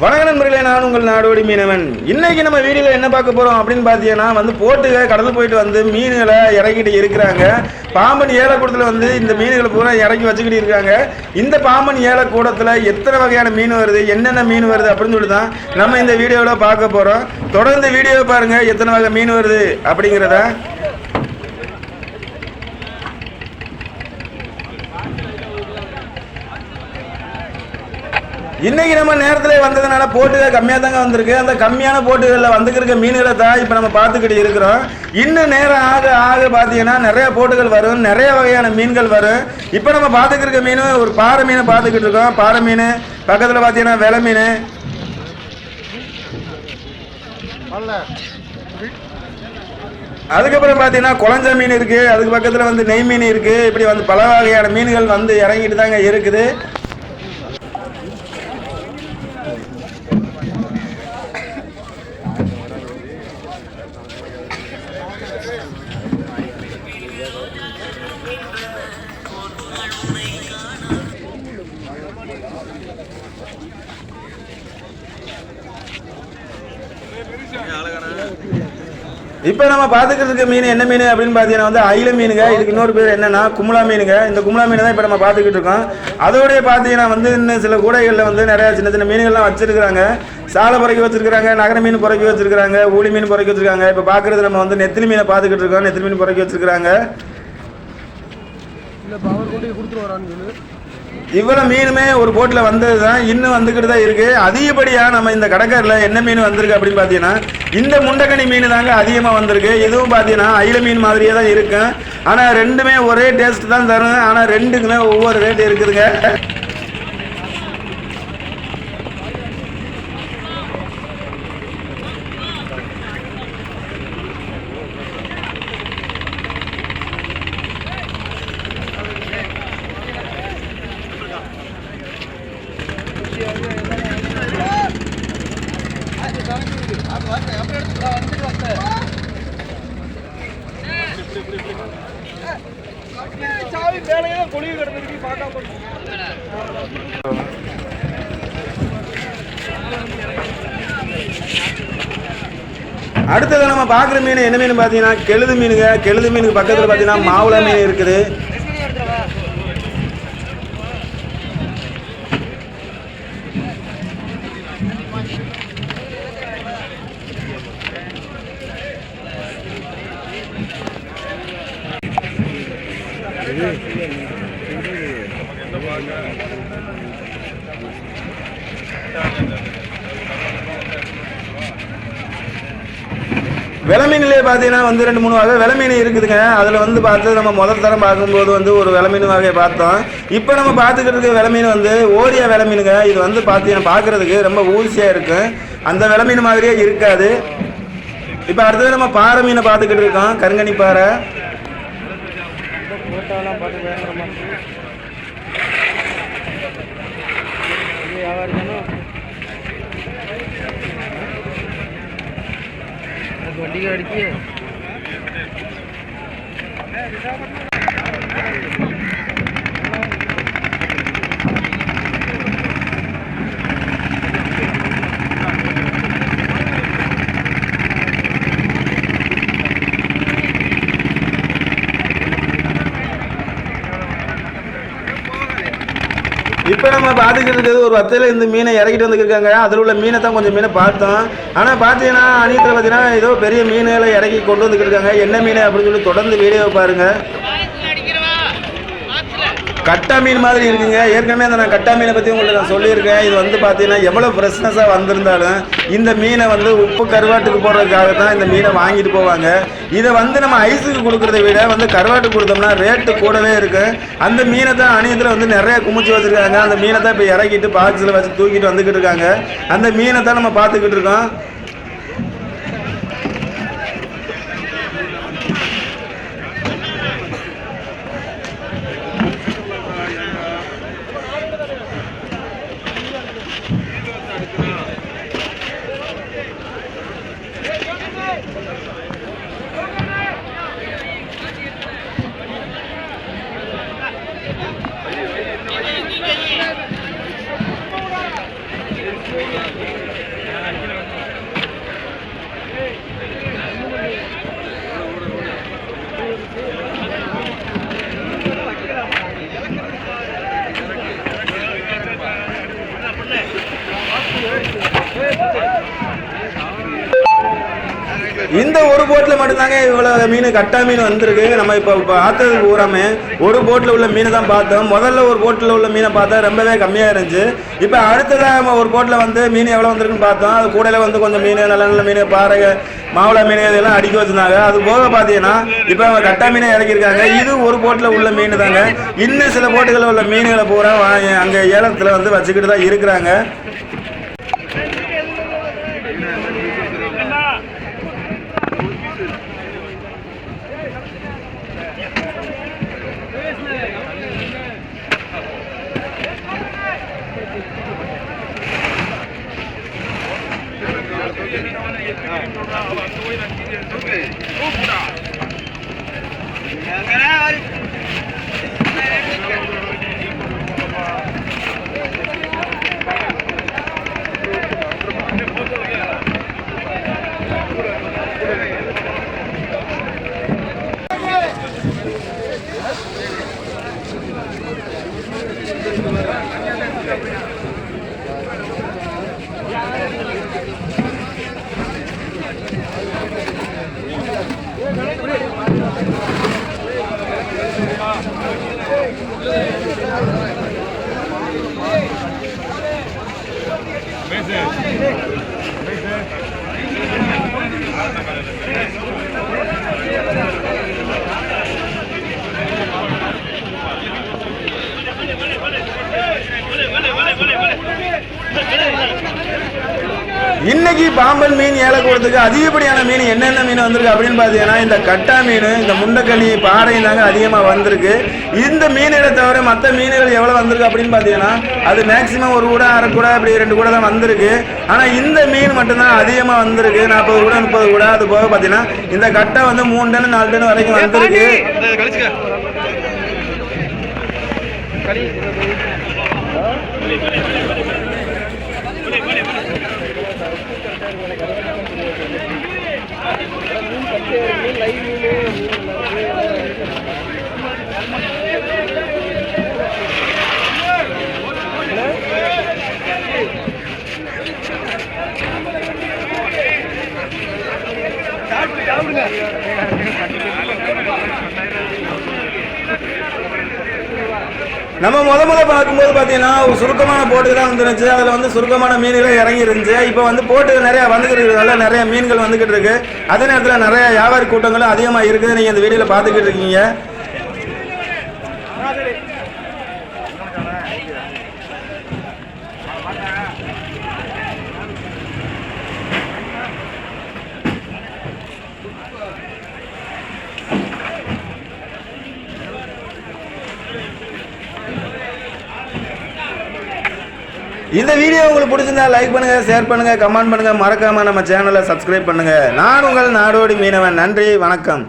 வணக்க நண்பர்களே நான் உங்கள் நாடோடி மீனவன். இன்னைக்கு நம்ம வீடியோவில் என்ன பார்க்க போகிறோம் அப்படின்னு பார்த்தீங்கன்னா வந்து போட்டுக கடல் போயிட்டு வந்து மீன்களை இறக்கிட்டு இருக்கிறாங்க. பாம்பன் ஏலக்கூடத்தில் வந்து இந்த மீன்களை பூரா இறக்கி வச்சுக்கிட்டு இருக்காங்க. இந்த பாம்பன் ஏலக்கூடத்தில் எத்தனை வகையான மீன் வருது என்னென்ன மீன் வருது அப்படின்னு சொல்லி தான் நம்ம இந்த வீடியோவில் பார்க்க போகிறோம் தொடர்ந்து வீடியோவை பாருங்கள் எத்தனை வகை மீன் வருது அப்படிங்கிறத இன்னைக்கு நம்ம நேரத்தில் வந்ததுனால போட்டுகள் கம்மியாக தாங்க வந்திருக்கு. அந்த கம்மியான போட்டுகளில் வந்துக்கிருக்க மீன்களை தான் இப்போ நம்ம பார்த்துக்கிட்டு இருக்கிறோம். இன்னும் நேரம் ஆக ஆக பார்த்தீங்கன்னா நிறைய போட்டுகள் வரும். நிறைய வகையான மீன்கள் வரும். இப்போ நம்ம பார்த்துக்கிருக்க மீன் ஒரு பாறை மீனை பார்த்துக்கிட்டு இருக்கோம். பாறை மீன் பக்கத்தில் பார்த்தீங்கன்னா வெலை மீன். அதுக்கப்புறம் பார்த்தீங்கன்னா குழஞ்ச மீன் இருக்குது அதுக்கு பக்கத்தில் வந்து நெய் மீன் இருக்குது இப்படி வந்து பல வகையான மீன்கள் வந்து இறங்கிட்டு தாங்க இருக்குது. இப்போ நம்ம பார்த்துக்கிறதுக்கு மீன் என்ன மீன் அப்படின்னு பார்த்தீங்கன்னா வந்து அயில மீனுங்க. இதுக்கு இன்னொரு பேர் என்னன்னா குமுளா மீனுங்க. இந்த குமுளா மீன் தான் இப்போ நம்ம பார்த்துக்கிட்டு இருக்கோம். அதோடய பார்த்தீங்கன்னா வந்து இன்னும் சில கூடைகளில் வந்து நிறையா சின்ன சின்ன மீன்கள்லாம் வச்சிருக்கிறாங்க. சாலை புறக்கி வச்சிருக்காங்க நகர மீன் புறக்கி வச்சிருக்காங்க ஊழி மீன் புறக்கி வச்சிருக்காங்க. இப்போ பார்க்குறது நம்ம வந்து நெத்திலி மீனை பார்த்துக்கிட்டு இருக்கோம். நெத்திலி மீன் புறக்கி வச்சிருக்காங்க இல்லை இவ்வளோ மீனுமே ஒரு போட்டில் வந்தது தான் இன்னும் வந்துக்கிட்டு தான் இருக்குது அதிகப்படியாக நம்ம இந்த கடற்கரில் என்ன மீன் வந்திருக்கு அப்படின்னு பார்த்தீங்கன்னா இந்த முண்டக்கனி மீன் தாங்க அதிகமாக வந்திருக்கு. இதுவும் பார்த்தீங்கன்னா அயில மீன் மாதிரியே தான் இருக்கும். ஆனால் ரெண்டுமே ஒரே டேஸ்ட் தான் தரும் ஆனால் ரெண்டுக்குமே ஒவ்வொரு ரேட் இருக்குதுங்க. சாவி கிடந்துருக்கு அடுத்தது நம்ம பார்க்குற மீன் என்ன மீன் பார்த்தீங்கன்னா கெழுது மீனுங்க. கெழுது மீனுக்கு பக்கத்தில் பார்த்தீங்கன்னா மாவுளை மீன் இருக்குது. விலை மீன்லேயே பார்த்தீங்கன்னா வந்து ரெண்டு மூணு வகை விளமீன் இருக்குதுங்க. அதில் வந்து பார்த்து நம்ம முதல் தரம் பார்க்கும்போது வந்து ஒரு விலைமீன் வகையை பார்த்தோம். இப்போ நம்ம பார்த்துக்கிட்டு இருக்க விலை மீன் வந்து ஓரியா விலை மீனுங்க இது வந்து பார்த்தீங்கன்னா பார்க்குறதுக்கு ரொம்ப ஊசியாக இருக்கும் அந்த விலை மீன் மாதிரியே இருக்காது. இப்போ அடுத்தது நம்ம பாறை மீனை பார்த்துக்கிட்டு இருக்கோம். கருங்கனி பாறை. போட்டோலாம் பார்த்து பயங்கரமா இது வியாபாரம் தானே அது வண்டிக்கு அடிச்சு இப்போ நம்ம பார்த்துக்கிட்டு இருக்கிறது ஒரு வத்தையில் இந்த மீனை இறக்கிட்டு வந்துருக்காங்க. அதில் உள்ள மீனை தான் கொஞ்சம் மீனை பார்த்தோம். ஆனால் பார்த்தீங்கன்னா அணியத்தில் பார்த்தீங்கன்னா ஏதோ பெரிய மீன்களை இறக்கி கொண்டு வந்துருக்காங்க. என்ன மீன் அப்படின்னு சொல்லி தொடர்ந்து வீடியோ பாருங்கள் கட்டா மீன் மாதிரி இருக்குங்க. ஏற்கனவே அந்த நான் கட்டா மீனை பற்றி உங்களுக்கு நான் சொல்லியிருக்கேன். இது வந்து பார்த்தீங்கன்னா எவ்வளோ ஃப்ரெஷ்னஸாக வந்திருந்தாலும் இந்த மீனை வந்து உப்பு கருவாட்டுக்கு போடுறதுக்காக தான் இந்த மீனை வாங்கிட்டு போவாங்க. இதை வந்து நம்ம ஐஸுக்கு கொடுக்குறத விட வந்து கருவாட்டுக்கு கொடுத்தோம்னா ரேட்டு கூடவே இருக்கு. அந்த மீனை தான் அணியத்தில் வந்து நிறைய குமிச்சு வச்சுருக்காங்க. அந்த மீனை தான் இப்போ இறக்கிட்டு பாக்ஸில் வச்சு தூக்கிட்டு வந்துக்கிட்டு இருக்காங்க. அந்த மீனை தான் நம்ம பார்த்துக்கிட்டு இருக்கோம். இந்த ஒரு போட்டில் மட்டும்தாங்க இவ்வளோ மீன் கட்டா மீன் வந்திருக்கு. நம்ம இப்போ பார்த்தது பூராமே ஒரு போட்டில் உள்ள மீனை தான் பார்த்தோம். முதல்ல ஒரு போட்டில் உள்ள மீனை பார்த்தா ரொம்பவே கம்மியாக இருந்துச்சு. இப்போ அடுத்ததாக நம்ம ஒரு போட்டில் வந்து மீன் எவ்வளோ வந்திருக்குன்னு பார்த்தோம். அது கூடையில் வந்து கொஞ்சம் மீன் நல்ல நல்ல மீன் பாறை மாவளா மீன் இதெல்லாம் அடிக்க வச்சிருந்தாங்க. அது போக பார்த்தீங்கன்னா இப்போ அவங்க கட்டா மீனை இறக்கியிருக்காங்க. இது ஒரு போட்டில் உள்ள மீன் தாங்க இன்னும் சில போட்டுகளில் உள்ள மீன்களை பூரா அங்கே ஏலத்தில் வந்து வச்சுக்கிட்டு தான் இருக்கிறாங்க. இன்னைக்கு பாம்பன் மீன் ஏலக்கூடத்துக்கு அதிகப்படியான மீன் என்னென்ன மீன் வந்திருக்கு அப்படின்னு பார்த்தீங்கன்னா இந்த கட்டா மீன் இந்த முண்டக்களி பாறை தாங்க அதிகமாக வந்திருக்கு. இந்த மீன்களை தவிர மற்ற மீன்கள் எவ்வளோ வந்திருக்கு அப்படின்னு பார்த்தீங்கன்னா அது மேக்ஸிமம் ஒரு கூட அரை கூட அப்படி ரெண்டு கூட தான் வந்திருக்கு. ஆனால் இந்த மீன் மட்டும்தான் அதிகமாக வந்திருக்கு. நாற்பது கூட முப்பது கூட அது போக பார்த்தீங்கன்னா இந்த கட்டை வந்து மூணு டன் நாலு டன் வரைக்கும் வந்திருக்கு. நம்ம முத முத பார்க்கும்போது பார்த்தீங்கன்னா ஒரு சுருக்கமான போட்டு தான் வந்துருந்துச்சு. அதில் வந்து சுருக்கமான மீன்கள் இறங்கி இருந்துச்சு இப்போ வந்து போட்டு நிறைய வந்துக்கிட்டு இருக்கிறதால நிறைய மீன்கள் வந்துக்கிட்டு இருக்கு அதே நேரத்தில் நிறைய வியாபாரி கூட்டங்களும் அதிகமாக இருக்குது. நீங்கள் இந்த வீடியோவில் பார்த்துக்கிட்டு இருக்கீங்க. இந்த வீடியோ உங்களுக்கு பிடிச்சிருந்தா லைக் பண்ணுங்க ஷேர் பண்ணுங்க கமெண்ட் பண்ணுங்க. மறக்காம நம்ம சேனலை சப்ஸ்கிரைப் பண்ணுங்க. நான் உங்கள் நாடோடி மீனவன். நன்றி வணக்கம்.